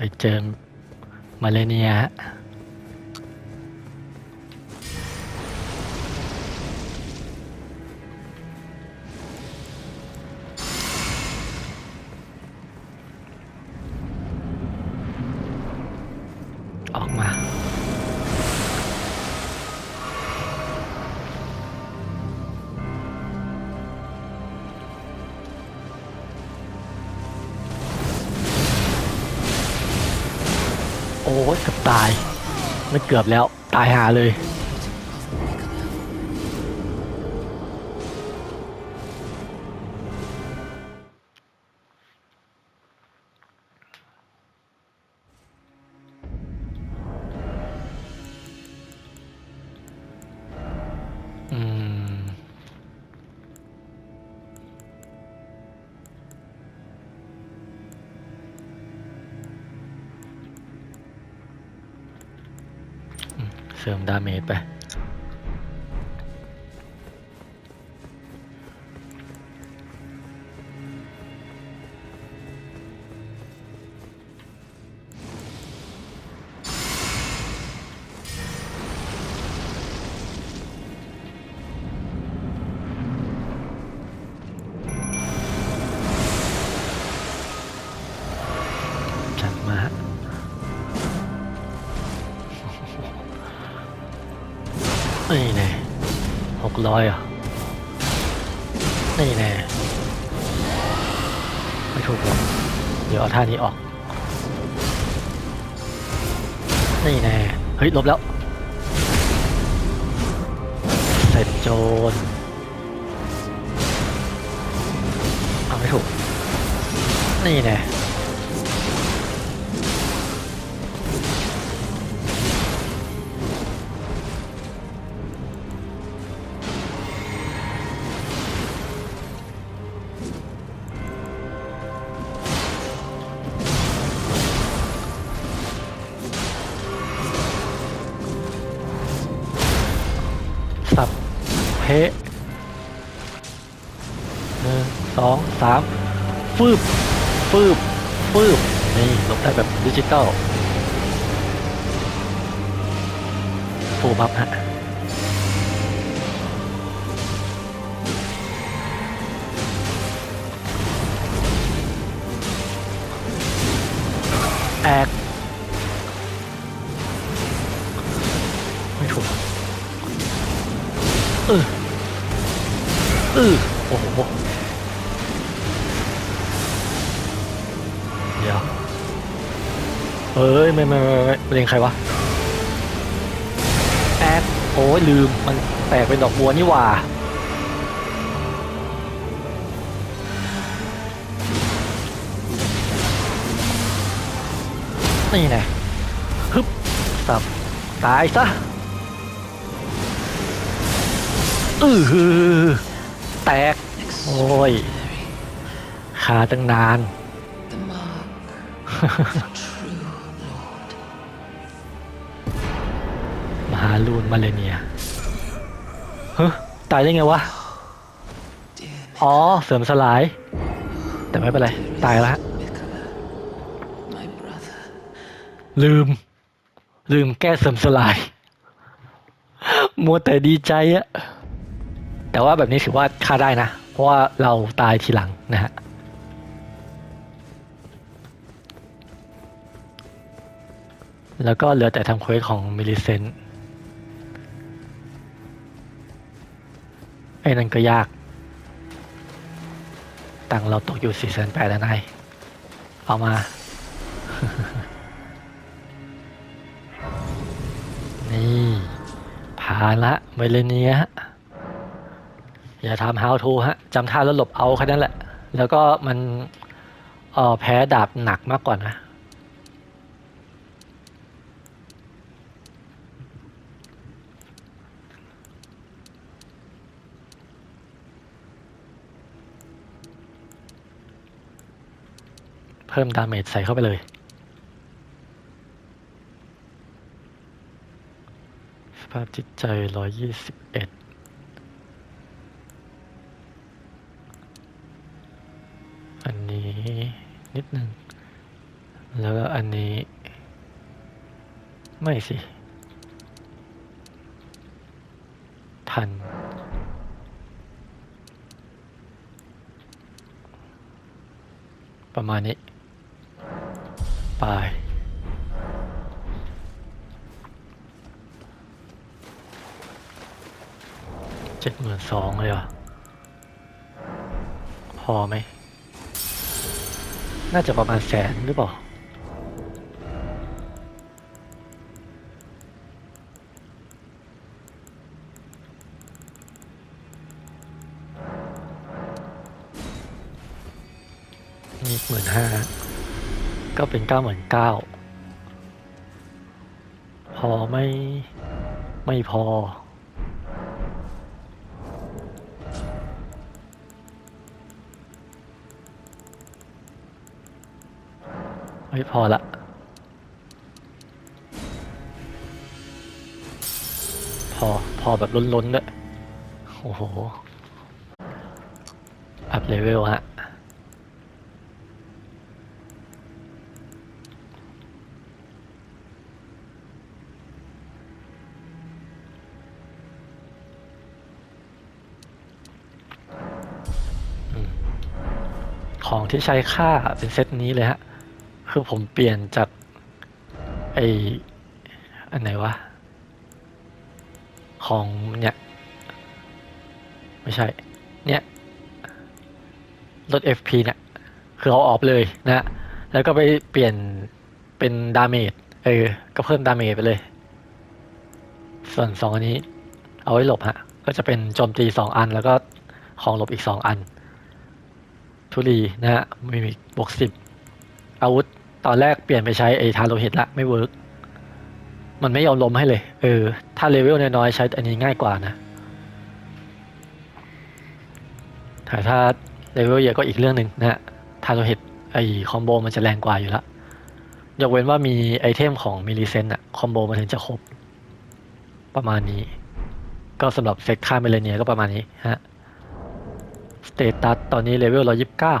ไปเจอมาเลเนียฮะออกมา โอ้ยเกือบตาย ไม่เกือบแล้ว ตายหาเลย เสริมดาเมจไป นี่แน่หกร้อยอะนี่แน่ไม่ถูกหรอกเดี๋ยวเอาท่านี้ออกนี่แน่เฮ้ยลบแล้วเสร็จโจรเอาไม่ถูกนี่แน่ สับเพะหนึ่งสองสามฟืบฟืบฟืบนี่ลบได้แบบดิจิตอลฟูบัฟฮะแอกไม่ถูก เออเออโอ้โหเดี๋ยวเอ้ยไม่ไม่ไม่ไม่ไม่เล็งใครวะแอดโอ้ยลืมมันแตกเป็นดอกบัวนี่หว่านี่ไงฮึบสับตายซะ อือหือแตก โอ้ยคาตั้งนาน มหาลูนมาเลเนียเฮ้ตายได้ไงวะ อ๋อ เสริมสลาย แต่ไม่เป็นไร ตายแล้วลืม ลืมแก้เสริมสลาย มัวแต่ดีใจอะ แต่ว่าแบบนี้ถือว่าฆ่าได้นะ เพราะว่าเราตายทีหลังนะฮะแล้วก็เหลือแต่ทำเควสของมิลิเซนไอ้นั่นก็ยาก ตังเราตกอยู่สี่แสนแปดแล้วนายเอามา นี่ผ่านละเมเลเนียฮะ อย่าทำ how to ฮะจำท่าแล้วหลบเอาแค่นั้นแหละ แล้วก็มันเออแพ้ดาบหนักมากกว่านะ เพิ่มดาเมจใส่เข้าไปเลยสภาพจิตใจร้อยยี่สิบเอ็ด อั นิดหนึ่งแล้วก็อันนี้ ไม่สิทัน ประมาณนี้ ไปเจ็ดหมื่นสองเลยเหรอ พอไหม น่าจะประมาณแสนหรือเปล่า นี่หมื่นห้าก็เป็นเก้าหมื่นเก้า พอไม่ไม่พอ ไม่พอละพอ พอแบบล้นๆด้วยโอ้โห อัพเลเวลฮะ ของที่ใช้ค่าเป็นเซตนี้เลยฮะ คือผมเปลี่ยนจากไออันไหนวะ ของเนี่ย ไม่ใช่ เนี่ยรถ FP เนี่ย คือเอาออกเลยนะ แล้วก็ไปเปลี่ยนเป็นดาเมจเออ ก็เพิ่มดาเมจไปเลย ส่วนสองอันนี้ เอาไว้หลบฮะ ก็จะเป็นโจมตีสองอัน แล้วก็ของหลบอีกสองอัน ทุลีนะฮะมิมิกบวกสิบอาวุธ ตอนแรกเปลี่ยนไปใช้ไอ้ทาโลเฮดละไม่เวิร์กมันไม่ยอมล้มให้เลย เออ ถ้าเลเวลน้อยๆใช้อันนี้ง่ายกว่านะแต่ถ้าเลเวลเยอะก็อีกเรื่องหนึ่งนะฮะทาโลเฮดไอ้คอมโบมันจะแรงกว่าอยู่ละยกเว้นว่ามีไอเทมของมิลิเซนอะคอมโบมันถึงจะครบ ประมาณนี้ ก็สำหรับเซกค่าเมเลเนียก็ประมาณนี้ฮะสเตตัสตอนนี้เลเวลร้อยิบเก้า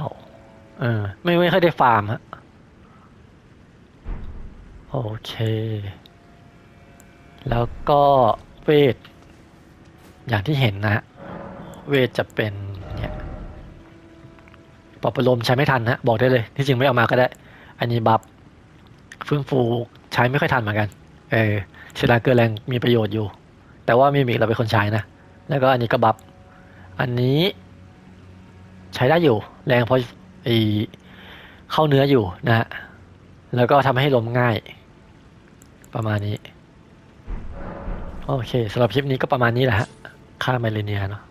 เออ ไม่ไม่ค่อยได้ฟาร์มฮะ โอเค แล้วก็เวท อย่างที่เห็นนะ เวทจะเป็นเนี่ยปรับประโลมใช้ไม่ทันนะบอกได้เลย ที่จริงไม่เอามาก็ได้ อันนี้บัฟฟื้นฟูใช้ไม่ค่อยทันเหมือนกัน เออเชลาเกอร์แรงมีประโยชน์อยู่ แต่ว่ามีมิกเราเป็นคนใช้นะ แล้วก็อันนี้ก็บัฟอันนี้ใช้ได้อยู่ แรงเพราะไอเข้าเนื้ออยู่นะฮะแล้วก็ทำให้ล้มง่าย ประมาณนี้ โอเคสำหรับคลิปนี้ก็ประมาณนี้แหละฮะค่าไมเลเนียเนาะ